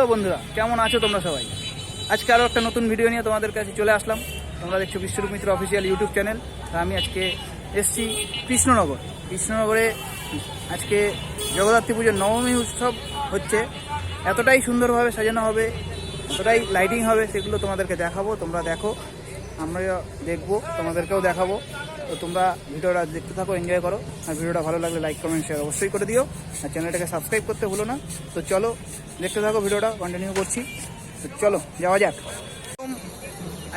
Hello বন্ধুরা, কেমন আছো তোমরা সবাই? আজকে আরও একটা নতুন ভিডিও নিয়ে তোমাদের কাছে চলে আসলাম। তোমরা দেখছ Biswarup Mitra official YouTube channel আমি আজকে এসছি কৃষ্ণনগর। কৃষ্ণনগরে আজকে জগদ্ধাত্রী পুজোর নবমী উৎসব হচ্ছে। এতটাই সুন্দরভাবে সাজানো হবে, এতটাই লাইটিং হবে, সেগুলো তোমাদেরকে দেখাবো, তোমরা দেখো আমরা দেখব, তোমাদেরকেও দেখাবো। তো তোমরা ভিডিওটা দেখতে থাকো এনজয় করো। আর ভিডিওটা ভালো লাগলে লাইক কমেন্ট শেয়ার অবশ্যই করে দিও। আর চ্যানেলটাকে সাবস্ক্রাইব করতে ভুলো না। তো চলো, দেখতে থাকো ভিডিওটা কন্টিনিউ করছি। তো চলো, যাওয়া যাক।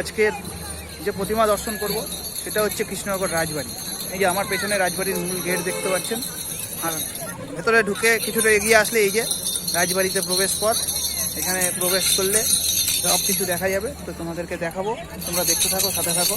আজকের যে প্রতিমা দর্শন করব, সেটা হচ্ছে কৃষ্ণনগর রাজবাড়ি। এই যে আমার পেছনে রাজবাড়ির মূল গেট দেখতে পাচ্ছেন। আর ভেতরে ঢুকে কিছুটা এগিয়ে আসলে এই যে রাজবাড়িতে প্রবেশ পথ। এখানে প্রবেশ করলে সব কিছু দেখা যাবে। তো তোমাদেরকে দেখাবো। তোমরা দেখতে থাকো, সাথে থাকো।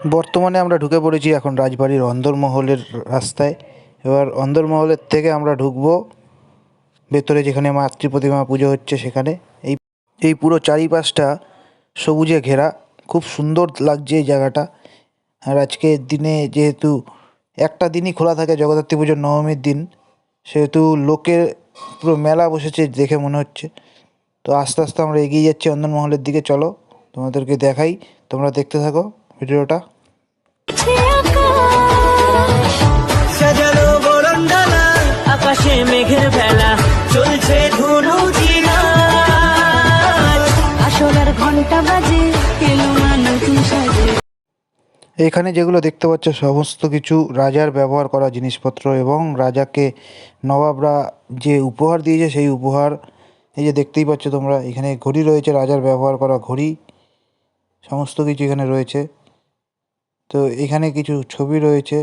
বর্তমানে আমরা ঢুকে পড়েছি এখন রাজবাড়ির অন্দরমহলের রাস্তায়। এবার অন্দরমহলের থেকে আমরা ঢুকবো ভেতরে যেখানে মাতৃ প্রতিমা পুজো হচ্ছে সেখানে। এই এই পুরো চারিপাশটা সবুজে ঘেরা। খুব সুন্দর লাগছে এই জায়গাটা। আর আজকের দিনে যেহেতু একটা দিনই খোলা থাকে জগদ্ধাত্রী পুজোর নবমীর দিন, সেহেতু লোকের পুরো মেলা বসেছে দেখে মনে হচ্ছে। তো আস্তে আস্তে আমরা এগিয়ে যাচ্ছি অন্দরমহলের দিকে। চলো তোমাদেরকে দেখাই। তোমরা দেখতে থাকো। ভিডিওটা। সাজানো বরণডালা আকাশে মেঘের বেলা চলছে ধুনু আসলার ঘণ্টা বাজে এলো নতুন সাজে। এখানে যেগুলো দেখতে পাচ্ছ সমস্ত কিছু রাজার ব্যবহার করা জিনিসপত্র এবং রাজাকে নবাবরা যে উপহার দিয়েছে সেই উপহার এই যে দেখতেই পাচ্ছ তোমরা এখানে ঘড়ি রয়েছে রাজার ব্যবহার করা ঘড়ি সমস্ত কিছু এখানে রয়েছে। তো এখানে কিছু ছবি রয়েছে।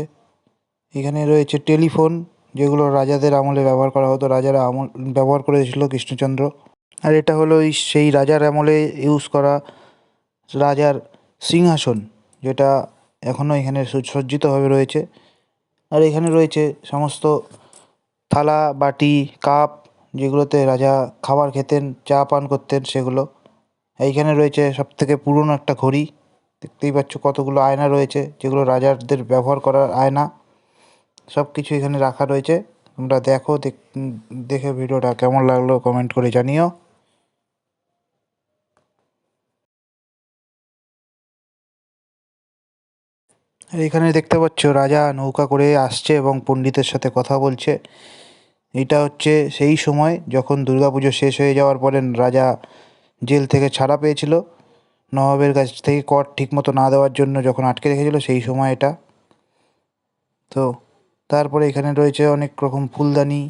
এখানে রয়েছে টেলিফোন, যেগুলো রাজাদের আমলে ব্যবহার করা হতো। রাজারা আমল, ব্যবহার করেছিল কৃষ্ণচন্দ্র। আর এটা হলো সেই রাজার আমলে ইউজ করা রাজার সিংহাসন, যেটা এখনও এখানে সুসজ্জিতভাবে রয়েছে। আর এখানে রয়েছে সমস্ত থালা, বাটি, কাপ, যেগুলোতে রাজা খাবার খেতেন, চা পান করতেন, সেগুলো। এইখানে রয়েছে সব থেকে পুরনো একটা ঘড়ি। দেখতেই পাচ্ছ কতগুলো আয়না রয়েছে, যেগুলো রাজাদের ব্যবহার করার আয়না। সব কিছু এখানে রাখা রয়েছে। তোমরা দেখো, দেখ- ভিডিওটা কেমন লাগল কমেন্ট করে জানিও। এখানে দেখতে পাচ্ছ, রাজা নৌকা করে আসছে এবং পণ্ডিতের সাথে কথা বলছে। এটা হচ্ছে সেই সময় যখন দুর্গাপুজো শেষ হয়ে যাওয়ার পরে রাজা জেল থেকে ছাড়া পেয়েছিল। নবাবের কাছ থেকে কর ঠিকমতো না দেওয়ার জন্য যখন আটকে রেখেছিল, সেই সময় এটা। তো তারপরে এখানে রয়েছে অনেক রকম ফুলদানি,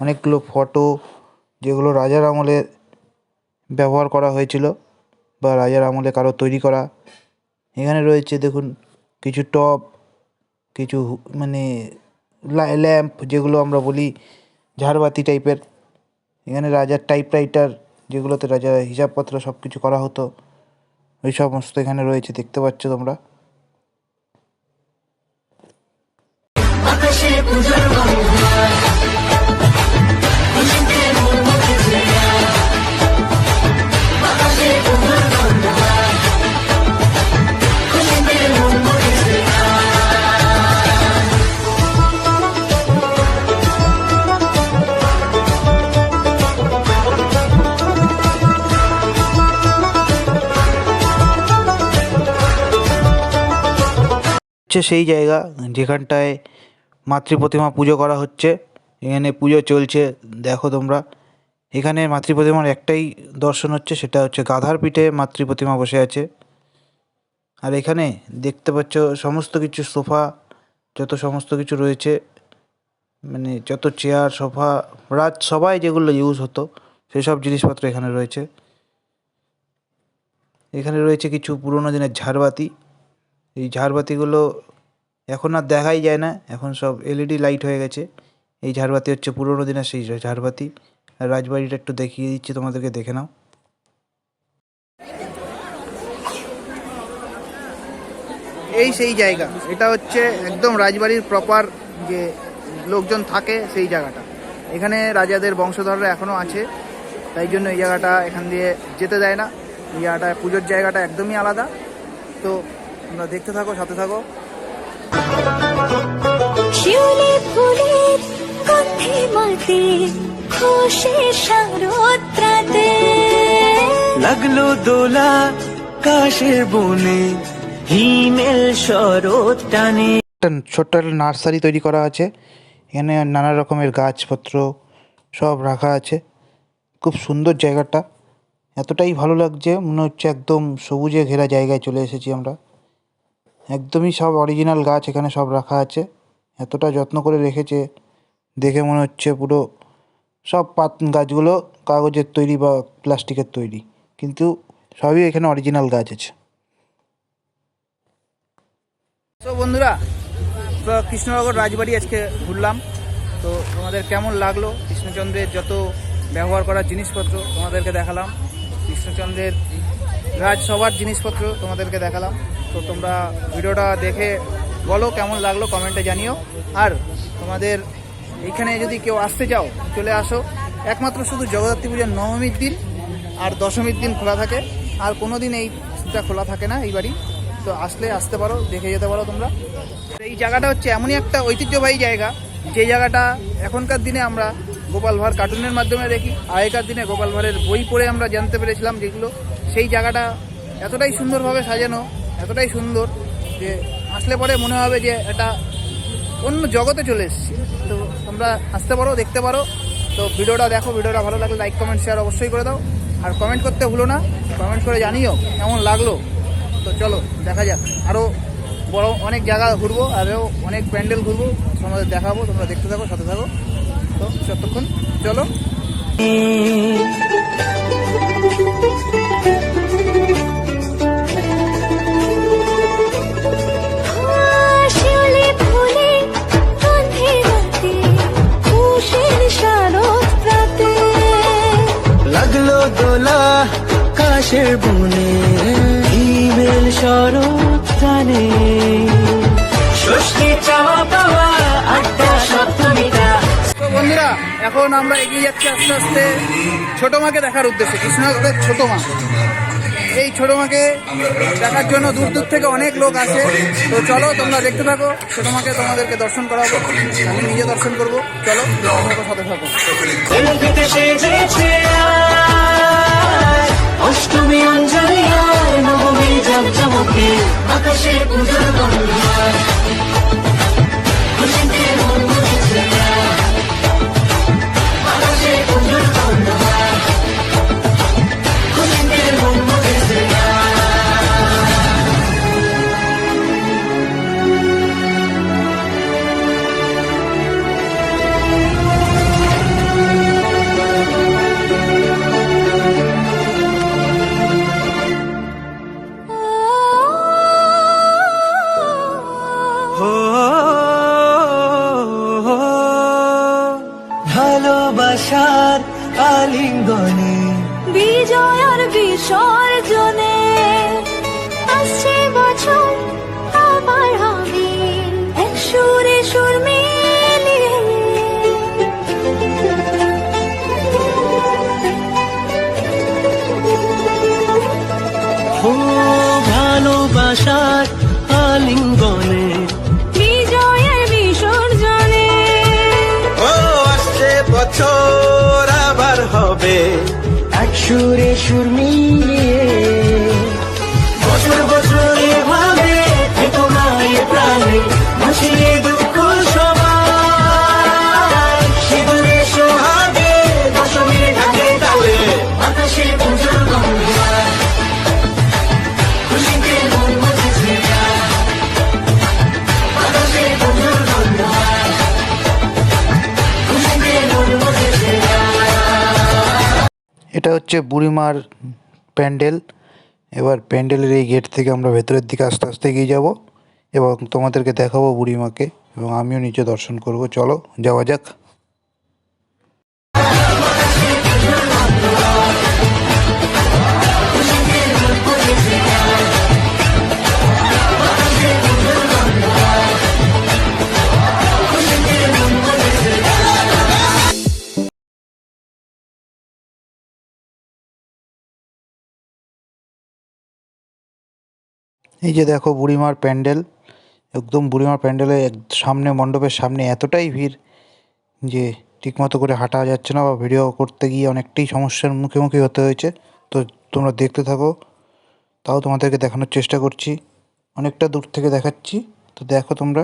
অনেকগুলো ফটো যেগুলো রাজার আমলে ব্যবহার করা হয়েছিল বা রাজার আমলে কারও তৈরি করা। এখানে রয়েছে দেখুন, কিছু টব, কিছু মানে ল্যাম্প যেগুলো আমরা বলি ঝাড়বাতি টাইপের। এখানে রাজার টাইপরাইটার যেগুলোতে রাজার হিসাবপত্র সব কিছু করা হতো। ওই সমস্ত এখানে রয়েছে দেখতে পাচ্ছ তোমরা। হচ্ছে সেই জায়গা যেখানটায় মাতৃ প্রতিমা পুজো করা হচ্ছে। এখানে পুজো চলছে, দেখো তোমরা। এখানে মাতৃ প্রতিমার একটাই দর্শন হচ্ছে, সেটা হচ্ছে গাধার পিঠে মাতৃ প্রতিমা বসে আছে। আর এখানে দেখতে পাচ্ছ সমস্ত কিছু, সোফা, যত সমস্ত কিছু রয়েছে মানে যত চেয়ার, সোফা, রাত সবাই যেগুলো ইউজ হতো, সেসব জিনিসপত্র এখানে রয়েছে। এখানে রয়েছে কিছু পুরোনো দিনের ঝাড়বাতি। এই ঝাড়বাতিগুলো এখন আর দেখাই যায় না, এখন সব এলইডি লাইট হয়ে গেছে। এই ঝাড়বাতি হচ্ছে পুরোনো দিনের সেই ঝাড়বাতি। রাজবাড়িটা একটু দেখিয়ে দিচ্ছি, তোমাদেরকে দেখে নাও। এই সেই জায়গা, এটা হচ্ছে একদম রাজবাড়ির প্রপার যে লোকজন থাকে সেই জায়গাটা। এখানে রাজাদের বংশধররা এখনও আছে, তাই জন্য এই জায়গাটা এখান দিয়ে যেতে দেয় না। এই জায়গাটা, পুজোর জায়গাটা একদমই আলাদা। তো তোমরা দেখতে থাকো সাথে থাকো। শিউলি ফুলের গন্ধে মাতে খুশি শারদ্রাতে লাগল দোলা কাশের বনে হিমেল শরৎ টানে। একটা ছোট্ট একটা নার্সারি তৈরি করা আছে। এখানে নানা রকমের গাছপত্র সব রাখা আছে। খুব সুন্দর জায়গাটা। এতটাই ভালো লাগছে মনে হচ্ছে একদম সবুজে ঘেরা জায়গায় চলে এসেছি আমরা। একদমই সব অরিজিনাল গাছ এখানে সব রাখা আছে। এতটা যত্ন করে রেখেছে, দেখে মনে হচ্ছে পুরো সব পাত গাছগুলো কাগজের তৈরি বা প্লাস্টিকের তৈরি, কিন্তু সবই এখানে অরিজিনাল গাছ আছে। তো বন্ধুরা কৃষ্ণনগর রাজবাড়ি আজকে ঘুরলাম। তো তোমাদের কেমন লাগল? কৃষ্ণচন্দ্রের যত ব্যবহার করার জিনিসপত্র তোমাদেরকে দেখালাম। কৃষ্ণচন্দ্রের রাজসভার জিনিসপত্র তোমাদেরকে দেখালাম। তো তোমরা ভিডিওটা দেখে বলো কেমন লাগল কমেন্টে জানিও। আর তোমাদের এইখানে যদি কেউ আসতে চাও, চলে আসো। একমাত্র শুধু জগদ্ধাত্রী পূজার নবমীর দিন আর দশমীর দিন খোলা থাকে। আর কোনো দিন এইটা খোলা থাকে না এই বাড়ি। তো আসলে আসতে পারো, দেখে যেতে পারো তোমরা। এই জায়গাটা হচ্ছে এমনই একটা ঐতিহ্যবাহী জায়গা। যে জায়গাটা এখনকার দিনে আমরা গোপাল ভাঁড় কার্টুনের মাধ্যমে দেখি। আগেকার দিনে গোপাল ভাঁড়ের বই পড়ে আমরা জানতে পেরেছিলাম যেগুলো। সেই জায়গাটা এতটাই সুন্দরভাবে সাজানো। এতটাই সুন্দর যে আসলে পরে মনে হবে যে এটা অন্য জগতে চলে এসেছি। তো তোমরা আসতে পারো, দেখতে পারো। তো ভিডিওটা দেখো, ভিডিওটা ভালো লাগলে লাইক কমেন্ট শেয়ার অবশ্যই করে দাও। আর কমেন্ট করতে ভুলো না কমেন্ট করে জানিও কেমন লাগল। তো চলো, দেখা যাক। আরও বড় অনেক জায়গা ঘুরবো আরও অনেক প্যান্ডেল ঘুরবো, তোমাদের দেখাবো, তোমরা দেখতে থাকো, সাথে থাকো। তো ততক্ষণ চলো। কাশের বনে হিমেল শরৎ টানে ষষ্ঠী চাওয়া পাওয়া আড্ডা সপ্তমীটা তো বন্ধুরা এখন আমরা এগিয়ে যাচ্ছি আস্তে আস্তে ছোট মাকে দেখার উদ্দেশ্যে। কৃষ্ণনগরের ছোট মা। এই ছোট মাকে দেখার জন্য দূর দূর থেকে অনেক লোক আসে। তো চলো তোমরা দেখতে থাকো। ছোট মাকে তোমাদেরকে দর্শন করাবো। আমি নিজে দর্শন করব। চলো সাথে থাকো। অষ্টমী অঞ্জলি আর নবমী জমজমকে আকাশে পুজোর গন্ধ ভালোবাসার আলিঙ্গনে। বিজয়ের বিসর্জনে। ও আসছে বছর আবার হবে। এক সুরে সুর মিলিয়ে। বছর বছরে ভাবে তোমায় প্রাণে হচ্ছে বুড়িমার প্যান্ডেল। এবার প্যান্ডেলের এই গেট থেকে আমরা ভেতরের দিকে আস্তে আস্তে এগিয়ে যাব এবং তোমাদেরকে দেখাবো বুড়িমাকে এবং আমিও নিচে দর্শন করব। চলো, যাওয়া যাক। এই যে দেখো বুড়িমার প্যান্ডেল, একদম বুড়িমার প্যান্ডেলে সামনে মণ্ডপের সামনে এতটাই ভিড় যে ঠিকমতো করে হাঁটা যাচ্ছে না বা ভিডিও করতে গিয়ে অনেকটাই সমস্যার মুখোমুখি হতে হয়েছে। তো তোমরা দেখতে থাকো, তাও তোমাদেরকে দেখানোর চেষ্টা করছি, অনেকটা দূর থেকে দেখাচ্ছি। তো দেখো তোমরা।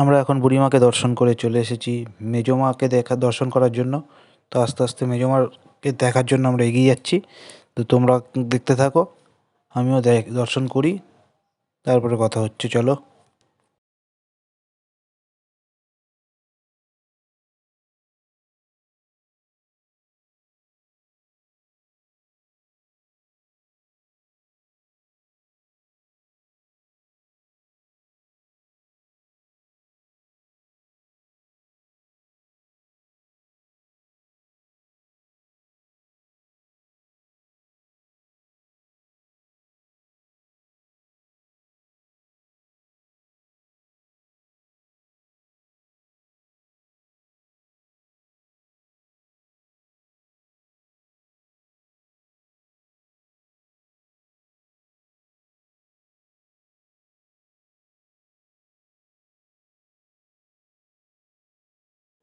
আমরা এখন বুড়িমাকে দর্শন করে চলে এসেছি। মেজমাকে দেখা, দর্শন করার জন্য। তো আস্তে আস্তে মেজমাকে দেখার জন্য আমরা এগিয়ে যাচ্ছি। তো তোমরা দেখতে থাকো, আমিও দর্শন করি, তারপরে কথা হচ্ছে, চলো।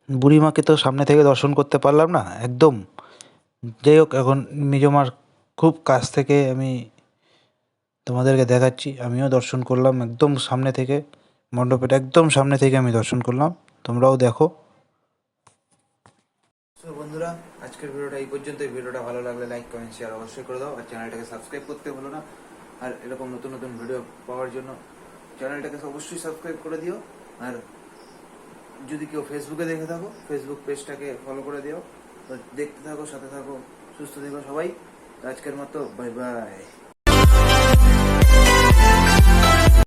বুড়িমাকে তো সামনে থেকে দর্শন করতে পারলাম না, একদম। যাই হোক, এখন মেজমার খুব কাছ থেকে আমি তোমাদেরকে দেখাচ্ছি, আমিও দর্শন করলাম একদম সামনে থেকে, মণ্ডপের একদম সামনে থেকে আমি দর্শন করলাম, তোমরাও দেখো। বন্ধুরা, আজকের ভিডিওটা এই পর্যন্ত ভিডিওটা ভালো লাগলে লাইক, কমেন্ট শেয়ার অবশ্যই করে দাও, আর চ্যানেলটাকে সাবস্ক্রাইব করতে ভুলো না। আর এরকম নতুন নতুন ভিডিও পাওয়ার জন্য চ্যানেলটাকে অবশ্যই সাবস্ক্রাইব করে দিও, আর যদি কেউ ফেসবুকে দেখে থাকো ফেসবুক পেজটাকে ফলো করে দিও। দেখতে থাকো, সাথে থাকো, সুস্থ থেকো সবাই। আজকের মতো বাই বাই